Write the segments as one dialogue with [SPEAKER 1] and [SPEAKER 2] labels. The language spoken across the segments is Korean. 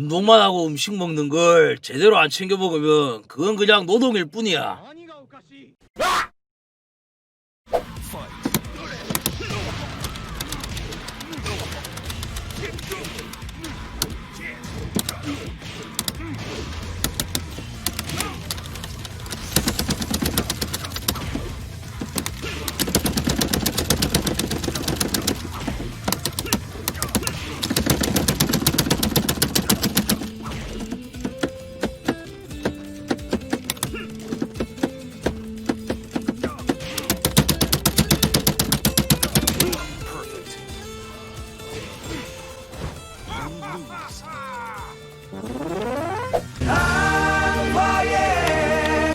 [SPEAKER 1] 운동만 하고 음식 먹는 걸 제대로 안 챙겨 먹으면 그건 그냥 노동일 뿐이야.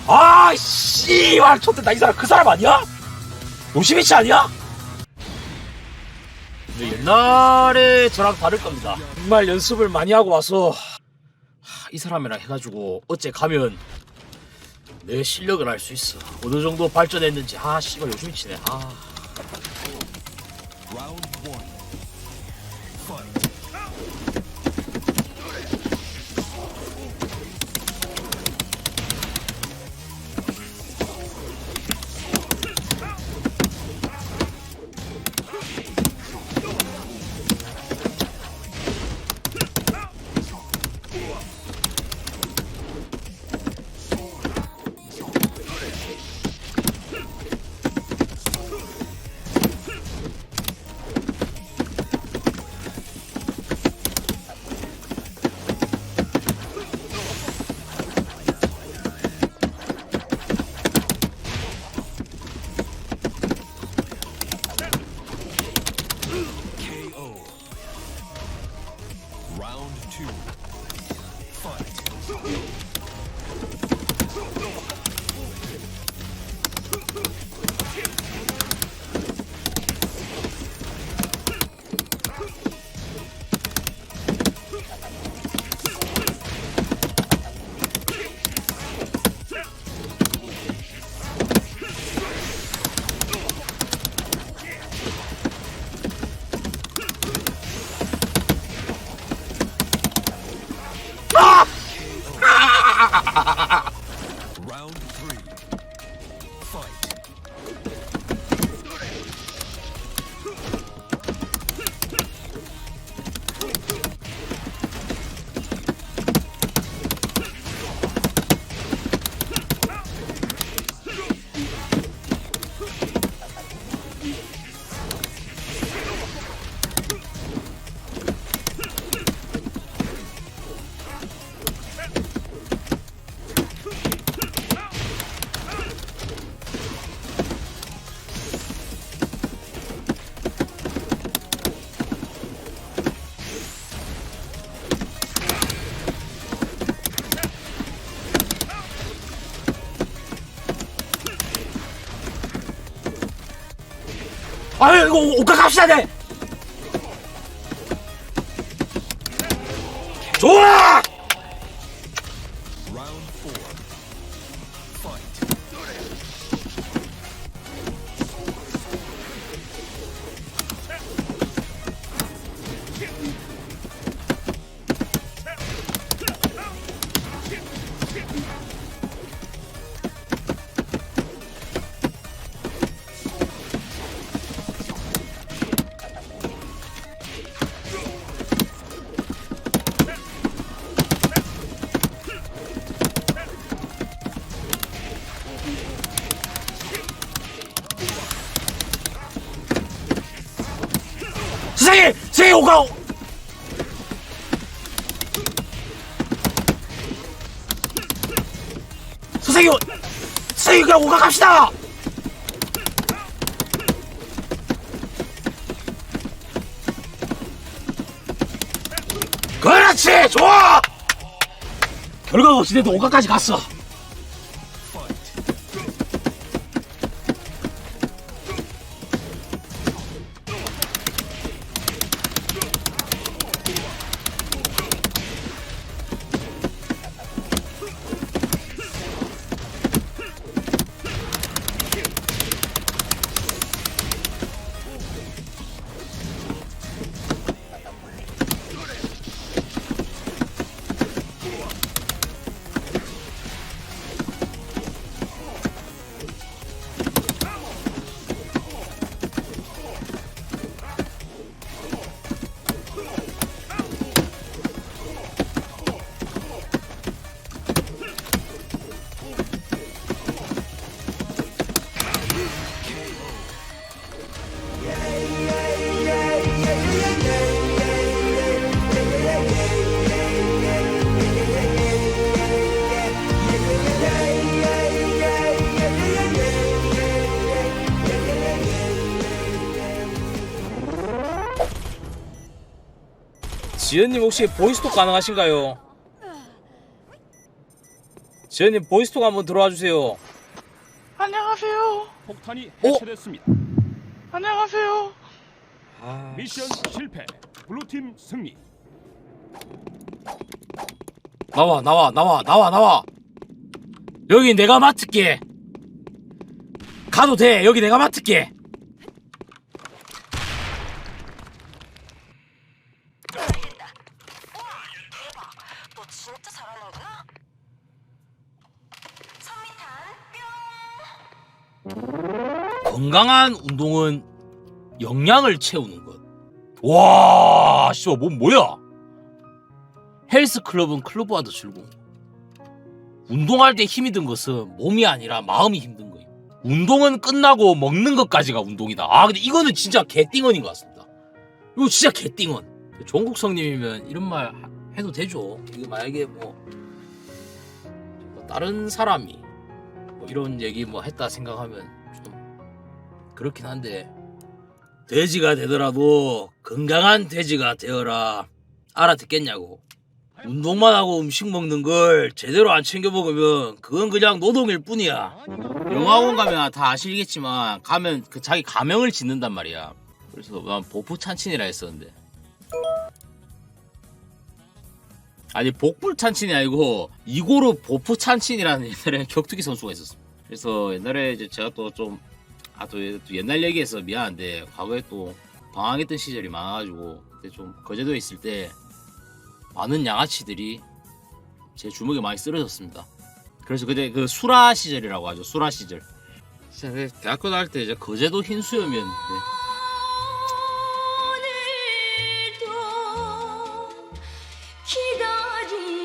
[SPEAKER 1] 아, 씨발, 쳤다. 이 사람 그 사람 아니야? 요시미치 아니야? 근데 옛날에 저랑 다를 겁니다. 정말 연습을 많이 하고 와서 하, 이 사람이랑 해가지고 어째 가면 내 실력을 알 수 있어. 어느 정도 발전했는지. 아, 씨발, 요시미치네. 아.
[SPEAKER 2] Oh!
[SPEAKER 1] 아유, 이거 옷가 갑시다, 네! 좋아!
[SPEAKER 2] Round four. Fight.
[SPEAKER 1] 선생님! 선생님, 옷가! 선생님! 선생님, 그냥 옷가 갑시다! 그렇지! 좋아! 결과가 없이 돼도 옷가까지 갔어. 지연님 혹시 보이스톡 가능하신가요? 지연님 보이스톡 한번 들어와 주세요.
[SPEAKER 3] 안녕하세요.
[SPEAKER 4] 폭탄이
[SPEAKER 1] 어?
[SPEAKER 4] 해체됐습니다.
[SPEAKER 3] 안녕하세요.
[SPEAKER 1] 아,
[SPEAKER 4] 미션 실패. 블루팀 승리.
[SPEAKER 1] 나와 나와 나와 나와 나와. 여기 내가 맡을게. 가도 돼. 여기 내가 맡을게.
[SPEAKER 5] 너 진짜 잘하는구나. 선미탄 뿅.
[SPEAKER 1] 건강한 운동은 영양을 채우는 것. 와, 씨발, 뭔 뭐야? 헬스 클럽은 클럽보다 더 즐거운 거. 운동할 때 힘이 든 것은 몸이 아니라 마음이 힘든 거예요. 운동은 끝나고 먹는 것까지가 운동이다. 아, 근데 이거는 진짜 개띵언인 것 같습니다. 이거 진짜 개띵언. 종국성님이면 이런 말 하- 해도 되죠. 이거 만약에 뭐, 뭐 다른 사람이 뭐 이런 얘기 뭐 했다 생각하면 좀 그렇긴 한데 돼지가 되더라도 건강한 돼지가 되어라 알아듣겠냐고. 운동만 하고 음식 먹는 걸 제대로 안 챙겨 먹으면 그건 그냥 노동일 뿐이야. 영화관 가면 다 아시겠지만 가면 그 자기 가명을 짓는단 말이야. 그래서 난 보프 찬친이라 했었는데. 아니 복불 찬친이 아니고 이고르 보프 찬친이라는 옛날에 격투기 선수가 있었어 그래서 옛날에 이제 제가 또 좀 아, 또, 예- 또 옛날 얘기해서 미안한데 과거에 또 방황했던 시절이 많아가지고 그때 좀 거제도에 있을 때 많은 양아치들이 제 주먹에 많이 쓰러졌습니다. 그래서 그때 그 수라 시절이라고 하죠. 수라 시절. 그 대학교 다닐 때 이제 거제도 흰 수염이었는데
[SPEAKER 5] 오늘도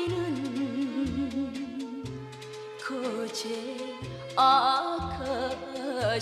[SPEAKER 5] 기다리는 거제 아가씨